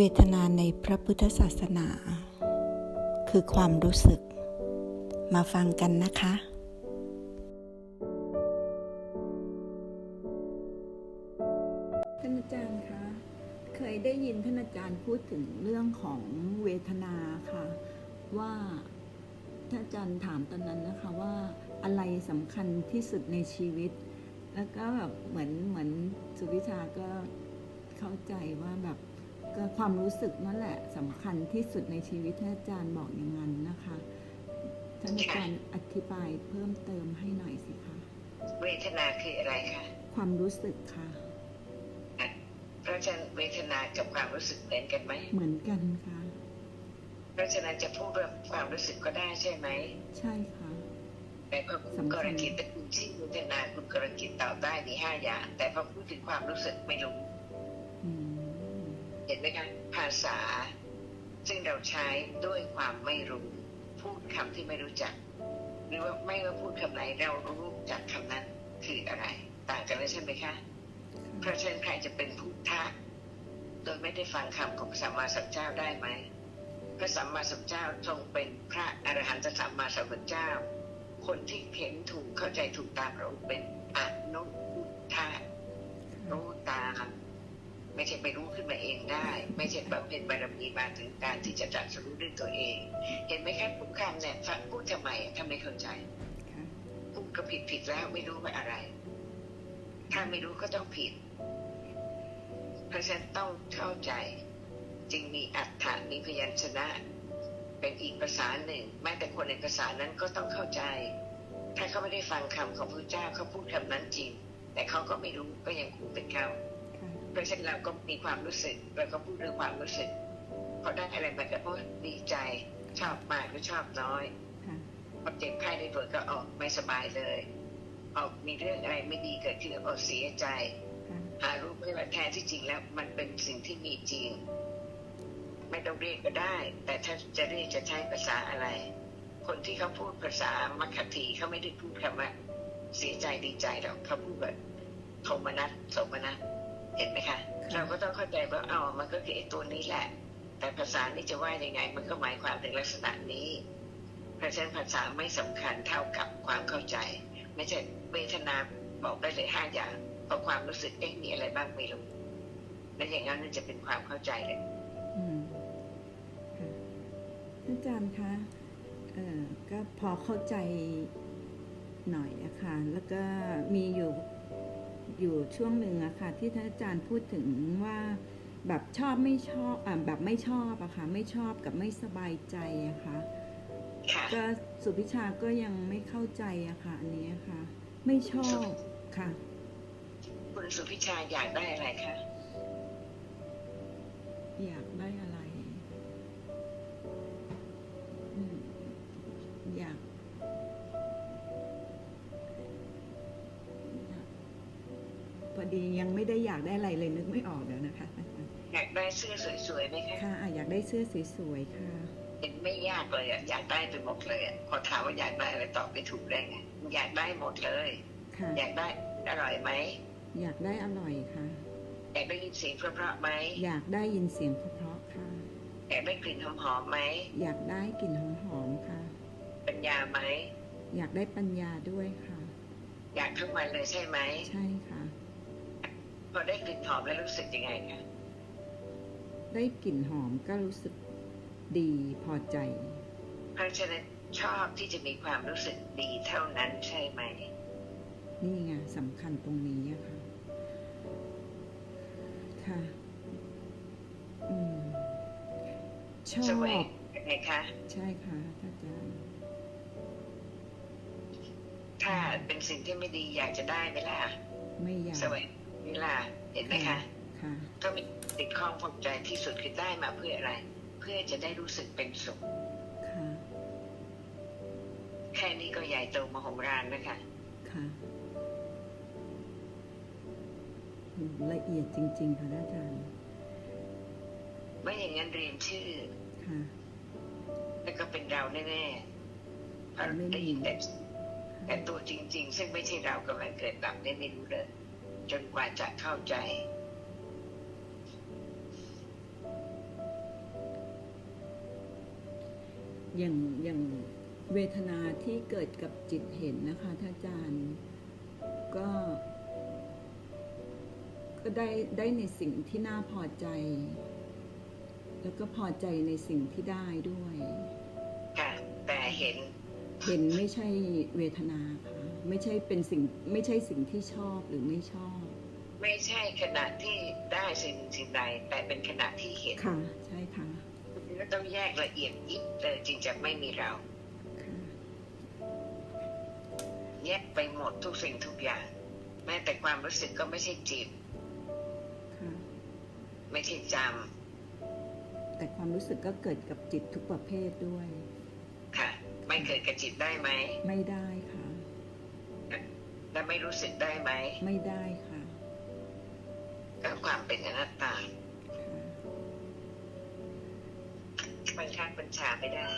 เวทนาในพระพุทธศาสนา คือความรู้สึก มาฟังกันนะคะ ท่านอาจารย์คะเคยได้ยินท่านอาจารย์พูดถึงเรื่องของเวทนาค่ะ ว่าท่านอาจารย์ถามตอนนั้นนะคะว่าอะไรสำคัญที่สุดในชีวิต แล้วก็แบบเหมือนเหมือนสุวิชาก็เข้าใจว่าแบบ ก็ความรู้สึกนั่นแหละสำคัญที่สุดในชีวิตท่านอาจารย์บอกอย่างนั้นนะคะท่านอาจารย์อธิบายเพิ่มเติมให้หน่อยสิคะเวทนาคืออะไรคะความรู้สึกค่ะเพราะฉะนั้นเวทนากับความรู้สึกเหมือนกันไหมเหมือนกันค่ะเพราะฉะนั้นจะพูดเรื่องความรู้สึกก็ได้ใช่ไหม ใช่ค่ะ แต่พอคุณกรกิจแต่คุณชื่อเวทนาคุณกรกิจตอบได้มีห้าอย่าง แต่พอพูดถึงความรู้สึกไม่รู้อืมเห็ นไหมคะภาษา ซึ่งเราใช้ด้วยความไม่รู้ พูดคำที่ไม่รู้จัก หรือว่าไม่ว่าพูดคำไหนเรารู้จากคำนั้นคืออะไร ต่างกันเลยใช่ไหมคะเพราะฉะนั้นใครจะเป็นพุทธะโดยไม่ได้ฟังคำของสัมมาสัมพุทธเจ้าได้ไหมพระสัมมาสัมพุทธเจ้าทรงเป็นพระอรหันตสัมมาสัมพุทธเจ้า คนที่เห็นถูกเข้าใจถูกตามเราเป็นอนุพุทธะรู้ตาม ไม่ใช่ไปรู้ขึ้นมาเองได้ ไม่ใช่แบบเป็นบารมีมาถึงการที่จะตรัสรู้ด้วยตัวเอง เห็นไหมครับทุกคำเนี่ยฟังพูดทำไมทำไมเข้าใจค่ะพูดก็ผิดผิดแล้วไม่รู้ว่าอะไร ถ้าไม่รู้ก็ต้องผิด เพราะฉะนั้นต้องเข้าใจ จึงมีอัฏฐามีพยัญชนะ เป็นอีกภาษาหนึ่ง แม้แต่คนในภาษานั้นก็ต้องเข้าใจ ถ้าเขาไม่ได้ฟังคำของพระเจ้าเขาพูดคำนั้นจริง แต่เขาก็ไม่รู้ก็ยังพูดเป็นเขา ค่ะเพราะฉะนั้นเราก็มีความรู้สึกเราก็พูดเรื่องความรู้สึกพอได้อะไรมาก็โอ้ดีใจชอบมากหรือชอบน้อยค่ะพอเจ็บไข้ได้ป่วยก็ออกไม่สบายเลยออกมีเรื่องอะไรไม่ดีเกิดขึ้นออกเสียใจค่ะหารู้ไหมว่าแท้ที่จริงแล้ว มันเป็นสิ่งที่มีจริง ไม่ต้องเรียกก็ได้ แต่ถ้าจะเรียกจะใช้ภาษาอะไร คนที่เขาพูดภาษามัคคทีเขาไม่ได้พูดคำว่าเสียใจดีใจหรอกเขาพูดแบบโทมนัสโสมนัส เห็นไหมคะเราก็ต้องเข้าใจว่าเอามันก็คือไอ้ตัวนี้แหละ แต่ภาษานี้จะว่ายังไง มันก็หมายความถึงลักษณะนี้เพราะฉะนั้นภาษาไม่สำคัญเท่ากับความเข้าใจ ไม่ใช่เวทนาบอกได้เลยห้าอย่างเพราะความรู้สึกเอ๊ะมีอะไรบ้างไม่รู้และอย่างนั้นมันจะเป็นความเข้าใจเลยอืมค่ะท่านอาจารย์คะเอ่อก็พอเข้าใจหน่อยอะค่ะแล้วก็มีอยู่ อยู่ช่วงหนึ่งอะค่ะที่ท่านอาจารย์พูดถึงว่าแบบชอบไม่ชอบอ่าแบบไม่ชอบอะค่ะไม่ชอบกับไม่สบายใจอะค่ะค่ะก็สุพิชาก็ยังไม่เข้าใจอะค่ะ อันนี้ค่ะ ไม่ชอบค่ะ คุณสุพิชาอยากได้อะไรคะ ยังไม่ได้อยากได้อะไรเลยนึกไม่ออกเดี๋ยวนะคะ อยากได้เสื้อสวยๆไหมคะค่ะอะอยากได้เสื้อสวยๆค่ะ เห็นไม่ยากเลยอะอยากได้ไปหมดเลยอะพอถามว่าอยากได้อะไรตอบไม่ถูกได้ไงอยากได้หมดเลย ค่ะ อยากได้อร่อยไหมอยากได้อร่อยค่ะ อยากได้ยินเสียงเพราะๆไหมอยากได้ยินเสียงเพราะๆค่ะ อยากได้กลิ่นหอมๆไหมอยากได้กลิ่นหอมๆค่ะ ปัญญาไหมอยากได้ปัญญาด้วยค่ะ อยากทั้งวันเลยใช่ไหม ใช่ค่ะ พอได้กลิ่นหอมแล้วรู้สึกยังไงคะได้กลิ่นหอมก็รู้สึกดีพอใจ เพราะฉะนั้นชอบที่จะมีความรู้สึกดีเท่านั้นใช่ไหม นี่ไงสำคัญตรงนี้อะค่ะค่ะอืมชอสบวยยังไงคะใช่ค่ะท่านอาจารย์ถ้าเป็นสิ่งที่ไม่ดีอยากจะได้ไหมล่ะ ไม่อยากสวย นี่ล่ะเห็นไหมคะ ค่ะ ก็มีติดข้องผูกใจที่สุดคือได้มาเพื่ออะไร เพื่อจะได้รู้สึกเป็นสุข ค่ะ แค่นี้ก็ใหญ่โตมโหฬารนะคะ ค่ะอืมละเอียดจริง ๆ ค่ะท่านอาจารย์ไม่อย่างนั้นเรียนชื่อ ค่ะ แล้วก็เป็นเราแน่ๆเพราะได้ยินแต่แต่ตัวจริง ๆ ซึ่งไม่ใช่เรากำลังเกิดดับได้ไม่รู้เลย จนกว่าจะเข้าใจ อย่างอย่างเวทนาที่เกิดกับจิตเห็นนะคะท่านอาจารย์ก็ก็ได้ได้ในสิ่งที่น่าพอใจ แล้วก็พอใจในสิ่งที่ได้ด้วยแต่เห็น เห็นไม่ใช่เวทนาค่ะ ไม่ใช่เป็นสิ่งไม่ใช่สิ่งที่ชอบหรือไม่ชอบ ไม่ใช่ขณะที่ได้สิ่งสิ่งใด แต่เป็นขณะที่เห็นค่ะ ใช่ค่ะก็ต้องแยกละเอียดยิบเลยจึงจะไม่มีเราค่ะแยกไปหมดทุกสิ่งทุกอย่าง แม้แต่ความรู้สึกก็ไม่ใช่จิตค่ะไม่ใช่จแต่ความรู้สึกก็เกิดกับจิตทุกประเภทด้วยำค่ะ ไม่เกิดกับจิตได้ไหม ไม่ได้ค่ะ และไม่รู้สึกได้ไหม ไม่ได้ค่ะก็ความเป็นอนัตตาค่ะบังคับบัญชาไม่ได้